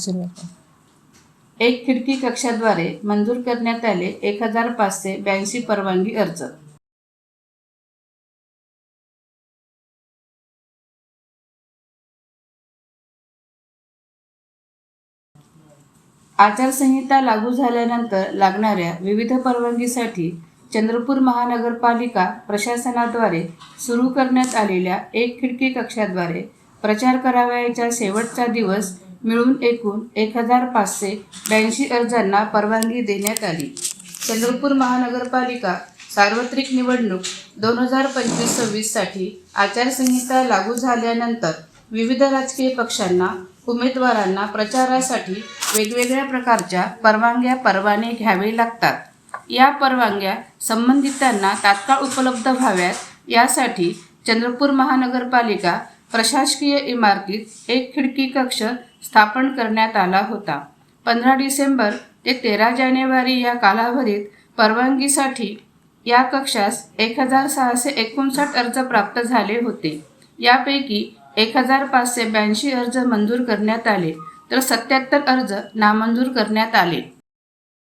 सुरू एक खिडकी कक्षाद्वारे मंजूर करण्यात आले एक हजार पाचशे ब्याऐंशी परवानगी अर्ज. आचारसंहिता लागू झाल्यानंतर लागणाऱ्या विविध परवानगीसाठी चंद्रपूर महानगरपालिका प्रशासनाद्वारे सुरू करण्यात आलेल्या एक खिडकी कक्षाद्वारे प्रचार करावयाच्या शेवटचा दिवस मिळून एकूण एक हजार पाचशे ब्याऐंशी अर्जांना परवानगी देण्यात आली. चंद्रपूर महानगरपालिका सार्वत्रिक निवडणूक दोन हजार पंचवीस सव्वीससाठी आचारसंहिता लागू झाल्यानंतर विविध राजकीय पक्षांना उमेदवारांना प्रचारासाठी वेगवेगळ्या प्रकारच्या परवानग्या परवाने घ्यावे लागतात. या परवानग्या संबंधितांना तात्काळ उपलब्ध व्हाव्यात यासाठी चंद्रपूर महानगरपालिका प्रशासकीय इमारतीत एक खिडकी कक्ष स्थापन करण्यात आला होता. पंधरा डिसेंबर ते तेरा जानेवारी या कालावधीत परवानगीसाठी या कक्षास एक हजार सहाशे एकोणसाठ अर्ज प्राप्त झाले होते. यापैकी एक हजार पाचशे ब्याऐंशी अर्ज मंजूर करण्यात आले तर सत्याहत्तर अर्ज नामंजूर करण्यात आले.